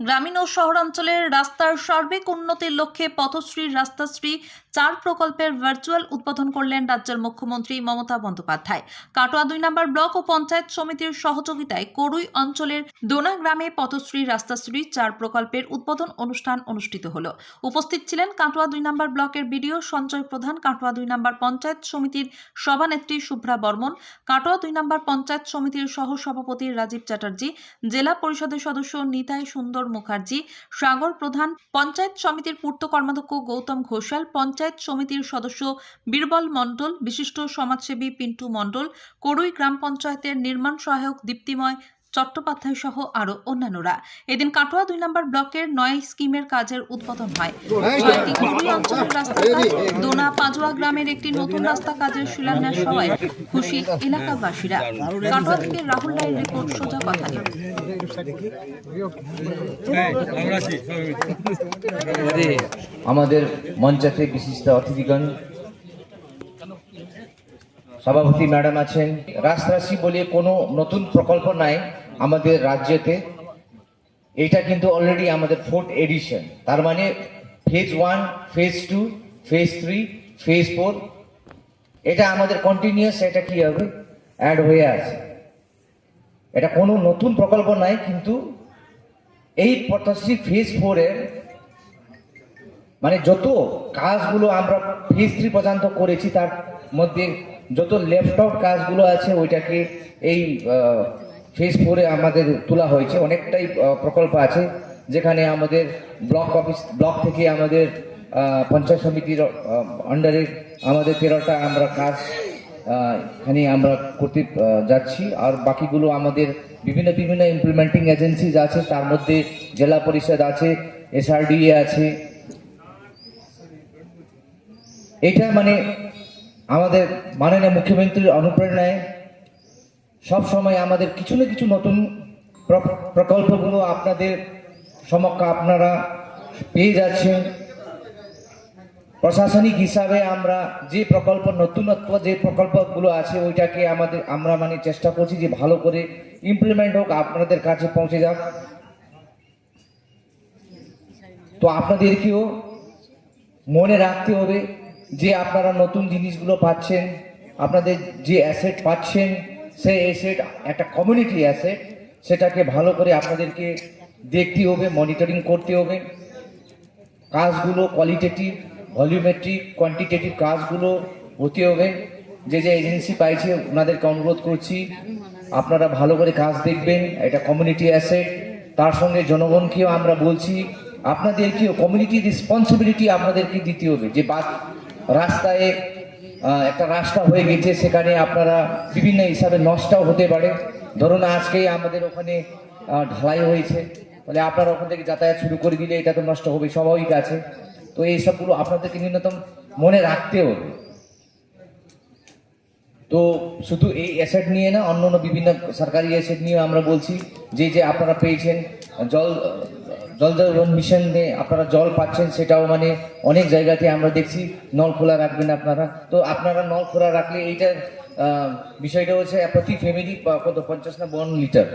গ্রামীণ ও শহরাঞ্চলের রাস্তার সার্বিক উন্নতির লক্ষ্যে পথশ্রী, রাস্তাশ্রী চার প্রকল্পের ভার্চুয়াল উদ্বোধন করলেন রাজ্যের মুখ্যমন্ত্রী মমতা বন্দ্যোপাধ্যায়। কাটোয়া দুই নম্বর ব্লক ও পঞ্চায়েত সমিতির সহযোগিতায় করুই অঞ্চলের দোনা গ্রামে পথশ্রী, রাস্তাশ্রী চার প্রকল্পের উদ্বোধন অনুষ্ঠান অনুষ্ঠিত হল। উপস্থিত ছিলেন কাটোয়া দুই নম্বর ব্লকের বিডিও সঞ্জয় প্রধান, কাটোয়া দুই নম্বর পঞ্চায়েত সমিতির সভানেত্রী শুভ্রা বর্মন, কাটোয়া দুই নম্বর পঞ্চায়েত সমিতির সহ সভাপতি রাজীব চ্যাটার্জি, জেলা পরিষদের সদস্য নিতাই সুন্দর মুখার্জি, সাগর প্রধান, পঞ্চায়েত সমিতির পূর্ত কর্মাধ্যক্ষ গৌতম ঘোষাল, পঞ্চায়েত সমিতির সদস্য বীরবল মণ্ডল, বিশিষ্ট সমাজসেবী পিন্টু মণ্ডল, করুই গ্রাম পঞ্চায়েতের নির্মাণ সহায়ক দীপ্তিময় চট্টোপাধ্যায় সহ আরও অন্যান্যরা। এদিন কাটোয়া দুই নম্বর ব্লকের নয় স্কিমের কাজের উদ্বোধন হয়। অঞ্চলের দোনা পাঁচুয়া গ্রামের একটি নতুন রাস্তা কাজের শিলান্যাস হওয়ায় খুশি এলাকাবাসীরা। কাটোয়া থেকে রাহুল রায়ের রিপোর্ট, সোজা কথা আমাদের মঞ্চাতে বিশিষ্ট অতিথিগণ সভাপতি ম্যাডাম আছেন। রাজরাশি বলে কোনো নতুন প্রকল্প নাই আমাদের রাজ্যেতে। এটা কিন্তু অলরেডি আমাদের ফোর্থ এডিশন তার মানে phase one phase two phase three phase four এটা আমাদের কন্টিনিউয়াস এটা কি হবে? অ্যাড হয়ে আছে। এটা কোনো নতুন প্রকল্প নাই, কিন্তু এই পথশ্রী ফেজ ফোরের মানে যত কাজগুলো আমরা ফেজ থ্রি পর্যন্ত করেছি, তার মধ্যে যত আউট কাজগুলো আছে, ওইটাকে এই ফেস ফোরে আমাদের তোলা হয়েছে। অনেকটাই প্রকল্প আছে, যেখানে আমাদের ব্লক অফিস ব্লক থেকে আমাদের পঞ্চায়েত সমিতির আন্ডারে আমাদের তেরোটা আমরা কাজ এখানে আমরা করতে যাচ্ছি। আর বাকিগুলো আমাদের বিভিন্ন বিভিন্ন ইমপ্লিমেন্টিং এজেন্সিজ আছে, তার মধ্যে জেলা পরিষদ আছে এসআরডিএ আছে। এটা মানে আমাদের মাননীয় মুখ্যমন্ত্রীর অনুপ্রেরণায় সব সময় আমাদের কিছু না কিছু নতুন প্র- প্রকল্পগুলো আপনাদের সমক্ষ আপনারা পেয়ে যাচ্ছেন। প্রশাসনিক হিসাবে আমরা যে প্রকল্প, নতুনত্ব যে প্রকল্পগুলো আছে, ওইটাকে আমাদের, আমরা মানে চেষ্টা করছি যে ভালো করে ইমপ্লিমেন্ট হোক, আপনাদের কাছে পৌঁছে যাক। তো আপনাদেরকেও মনে রাখতে হবে যে আপনারা নতুন জিনিসগুলো পাচ্ছেন, আপনাদের যে অ্যাসেট পাচ্ছেন, সেই অ্যাসেট একটা কমিউনিটি অ্যাসেট সেটাকে ভালো করে আপনাদেরকে দেখতে হবে মনিটরিং করতে হবে। কাজগুলো কোয়ালিটেটিভ ভলিউমেট্রিক কোয়ান্টিটেটিভ কাজগুলো হতে হবে। যে যে এজেন্সি পাইছে, ওনাদেরকে অনুরোধ করছি, আপনারা ভালো করে কাজ দেখবেন, এটা কমিউনিটি অ্যাসেট তার সঙ্গে জনগণকেও আমরা বলছি, আপনাদেরকেও কমিউনিটি রেসপন্সিবিলিটি আপনাদেরকে দিতে হবে, যে রাস্তায় একটা রাস্তা হয়ে গেছে, সেখানে আপনারা বিভিন্ন হিসাবে নষ্টও হতে পারে। ধরুন আজকেই আমাদের ওখানে ঢালাই হয়েছে, তাহলে আপনারা ওখান থেকে যাতায়াত শুরু করে দিলে এটা তো নষ্ট হবে স্বাভাবিক আছে তো এই সবগুলো আপনাদেরকে ন্যূনতম মনে রাখতে হবে। তো শুধু এই অ্যাসেট নিয়ে না অন্য অন্য বিভিন্ন সরকারি অ্যাসেট নিয়ে আমরা বলছি, যে যে আপনারা পেয়েছেন, জল জল জীবন মিশনে আপনারা জল পাচ্ছেন সেটাও মানে অনেক জায়গাতে আমরা দেখছি নল খোলা রাখবেন আপনারা। তো আপনারা নল খোলা রাখলে এইটার আহ, বিষয়টা হচ্ছে প্রতি ফ্যামিলি কত পঞ্চাশ না বাউন্ন লিটার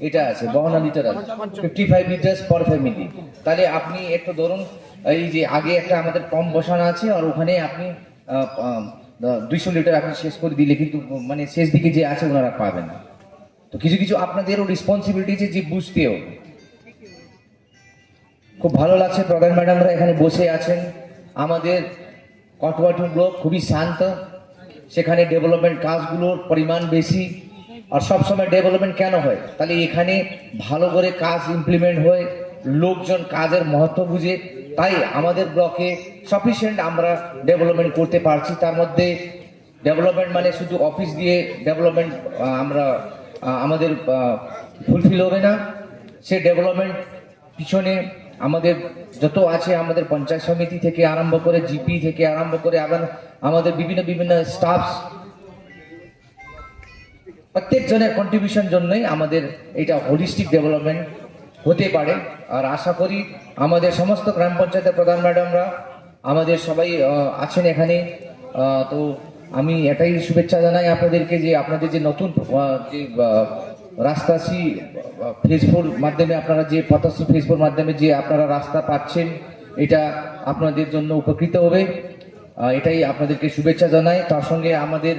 এটা আছে বাউন্ন লিটার আছে। Fifty five litres per family তাহলে আপনি একটু ধরুন এই যে আগে একটা আমাদের পাম্প বসানো আছে আর ওখানে আপনি দুইশো লিটার আপনি শেষ করে দিলে কিন্তু মানে শেষ দিকে যে আছে ওনারা পাবেন। তো কিছু কিছু আপনাদেরও রেসপন্সিবিলিটি আছে যে বুঝতে হবে খুব ভালো লাগছে প্রধান ম্যাডামরা এখানে বসে আছেন। আমাদের কটওয়াটু ব্লক খুবই শান্ত। সেখানে ডেভেলপমেন্ট কাজগুলোর পরিমাণ বেশি। আর সবসময় ডেভেলপমেন্ট কেন হয়? তাহলে এখানে ভালো করে কাজ ইমপ্লিমেন্ট হয়, লোকজন কাজের মহত্ব বুঝে। তাই আমাদের ব্লকে সাফিসিয়েন্ট আমরা ডেভেলপমেন্ট করতে পারছি। তার মধ্যে ডেভেলপমেন্ট মানে শুধু অফিস দিয়ে ডেভেলপমেন্ট আমরা আমাদের ফুলফিল হবে না। সে ডেভেলপমেন্ট পিছনে আমাদের যত আছে আমাদের পঞ্চায়েত সমিতি থেকে আরম্ভ করে জিপি থেকে আরম্ভ করে আবার আমাদের বিভিন্ন বিভিন্ন স্টাফস প্রত্যেক জনের কন্ট্রিবিউশন জন্যই আমাদের এটা হোলিস্টিক ডেভেলপমেন্ট হতে পারে। আর আশা করি আমাদের সমস্ত গ্রাম পঞ্চায়েতের প্রধান ম্যাডামরা, আমাদের সবাই আছেন এখানে। তো আমি এটাই শুভেচ্ছা জানাই আপনাদেরকে যে আপনাদের যে নতুন যে রাস্তাশ্রী ফেসবুক মাধ্যমে আপনারা যে পথশ্রী ফেসবুক মাধ্যমে যে আপনারা রাস্তা পাচ্ছেন, এটা আপনাদের জন্য উপকৃত হবে। এটাই আপনাদেরকে শুভেচ্ছা জানাই। তার সঙ্গে আমাদের